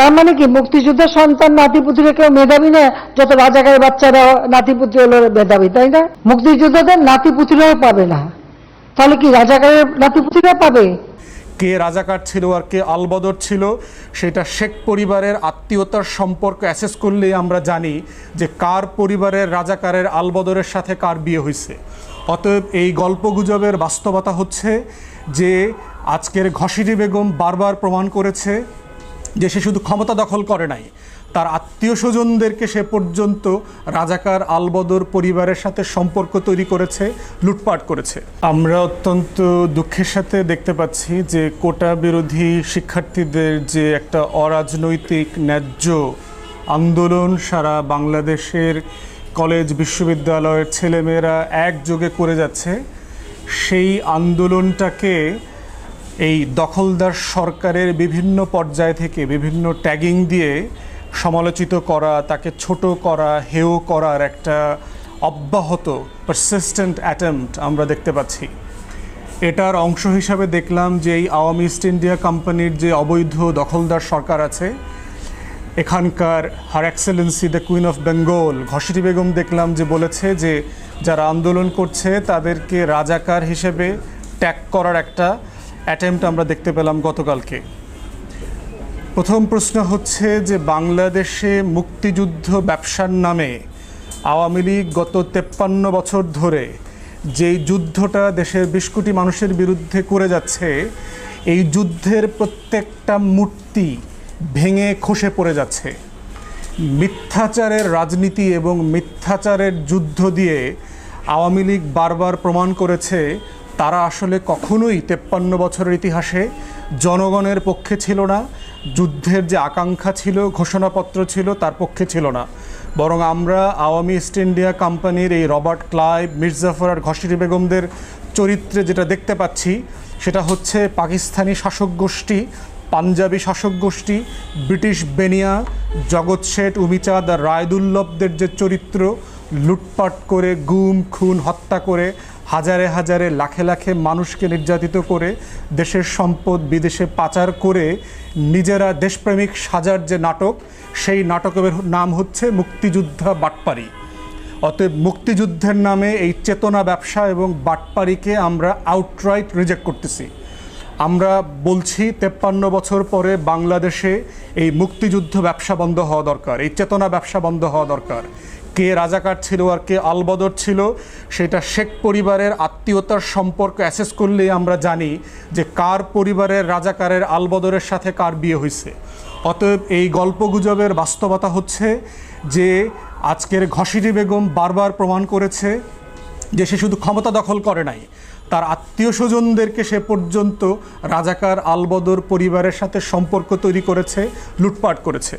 তার মানে কি? মুক্তিযুদ্ধের সন্তান নাতিপুতিরা কেউ মেধাবী না? যত রাজাকারের বাচ্চারা নাতিপুতি হলো মেধাবী, তাই না? মুক্তিযোদ্ধাদের নাতিপুতিরাও পাবে না। তাহলে কি রাজাকারের নাতিপুতিরা পাবে? কে রাজাকার ছিল আর কে আলবদর ছিল, সেটা শেখ পরিবারের আত্মীয়তার সম্পর্ক অ্যাসেস করলেই আমরা জানি যে কার পরিবারের রাজাকারের আলবদরের সাথে কার বিয়ে হয়েছে। অতএব এই গল্পগুজবের বাস্তবতা হচ্ছে যে আজকের ঘসিটি বেগম বারবার প্রমাণ করেছে যে সে শুধু ক্ষমতা দখল করে নাই, তার আত্মীয় স্বজনদেরকে সে পর্যন্ত রাজাকার আলবদর পরিবারের সাথে সম্পর্ক তৈরি করেছে, লুটপাট করেছে। আমরা অত্যন্ত দুঃখের সাথে দেখতে পাচ্ছি যে কোটা বিরোধী শিক্ষার্থীদের যে একটা অরাজনৈতিক, ন্যায্য আন্দোলন সারা বাংলাদেশের কলেজ, বিশ্ববিদ্যালয়ের ছেলেমেয়েরা একযোগে করে যাচ্ছে, সেই আন্দোলনটাকে এই দখলদার সরকারের বিভিন্ন পর্যায় থেকে বিভিন্ন ট্যাগিং দিয়ে সমালোচিত করা, তাকে ছোট করা, হেয় করার একটা অব্যাহত পারসিস্টেন্ট অ্যাটেম্পট আমরা দেখতে পাচ্ছি। এটার অংশ হিসাবে দেখলাম যে এই আওয়ামী ইস্ট ইন্ডিয়া কোম্পানির যে অবৈধ দখলদার সরকার আছে, এখানকার her excellency the queen of Bengal Ghaseti Begum দেখলাম যে বলেছে যে যারা আন্দোলন করছে তাদেরকে রাজাকার হিসেবে ট্যাগ করার একটা অ্যাটেম্প্ট আমরা দেখতে পেলাম গতকালকে। প্রথম প্রশ্ন হচ্ছে যে বাংলাদেশে মুক্তিযুদ্ধ ব্যবসার নামে আওয়ামী লীগ গত তেপ্পান্ন বছর ধরে যেই যুদ্ধটা দেশের বিশ কোটি মানুষের বিরুদ্ধে করে যাচ্ছে, এই যুদ্ধের প্রত্যেকটা মূর্তি ভেঙে খসে পড়ে যাচ্ছে। মিথ্যাচারের রাজনীতি এবং মিথ্যাচারের যুদ্ধ দিয়ে আওয়ামী লীগ বারবার প্রমাণ করেছে তারা আসলে কখনোই তেপ্পান্ন বছরের ইতিহাসে জনগণের পক্ষে ছিল না, যুদ্ধের যে আকাঙ্ক্ষা ছিল, ঘোষণাপত্র ছিল, তার পক্ষে ছিল না। বরং আমরা আওয়ামী ইস্ট ইন্ডিয়া কোম্পানির এই রবার্ট ক্লাইভ মির্জাফর আর ঘসিরি বেগমদের চরিত্রে যেটা দেখতে পাচ্ছি, সেটা হচ্ছে পাকিস্তানি শাসক গোষ্ঠী, পাঞ্জাবি শাসক গোষ্ঠী, ব্রিটিশ বেনিয়া, জগৎ শেঠ, উমিচাঁদ আর রায়দুল্লভদের যে চরিত্র, লুটপাট করে, গুম, খুন, হত্যা করে হাজারে হাজারে লাখে লাখে মানুষকে নির্যাতিত করে দেশের সম্পদ বিদেশে পাচার করে নিজেরা দেশপ্রেমিক সাজার যে নাটক, সেই নাটকের নাম হচ্ছে মুক্তিযোদ্ধা বাটপারি। অতএব মুক্তিযুদ্ধের নামে এই চেতনা ব্যবসা এবং বাটপারিকে আমরা আউটরাইট রিজেক্ট করতেছি। আমরা বলছি তেপ্পান্ন বছর পরে বাংলাদেশে এই মুক্তিযুদ্ধ ব্যবসা বন্ধ হওয়া দরকার, এই চেতনা ব্যবসা বন্ধ হওয়া দরকার। কে রাজাকার ছিল আর কে আলবদর ছিল, সেটা শেখ পরিবারের আত্মীয়তার সম্পর্ক অ্যাসেস করলেই আমরা জানি যে কার পরিবারের রাজাকারের আলবদরের সাথে কার বিয়ে হয়েছে। অতএব এই গল্পগুজবের বাস্তবতা হচ্ছে যে আজকের ঘসিটি বেগম বারবার প্রমাণ করেছে যে সে শুধু ক্ষমতা দখল করে নাই, তার আত্মীয় স্বজনদেরকে সে পর্যন্ত রাজাকার আলবদর পরিবারের সাথে সম্পর্ক তৈরি করেছে, লুটপাট করেছে।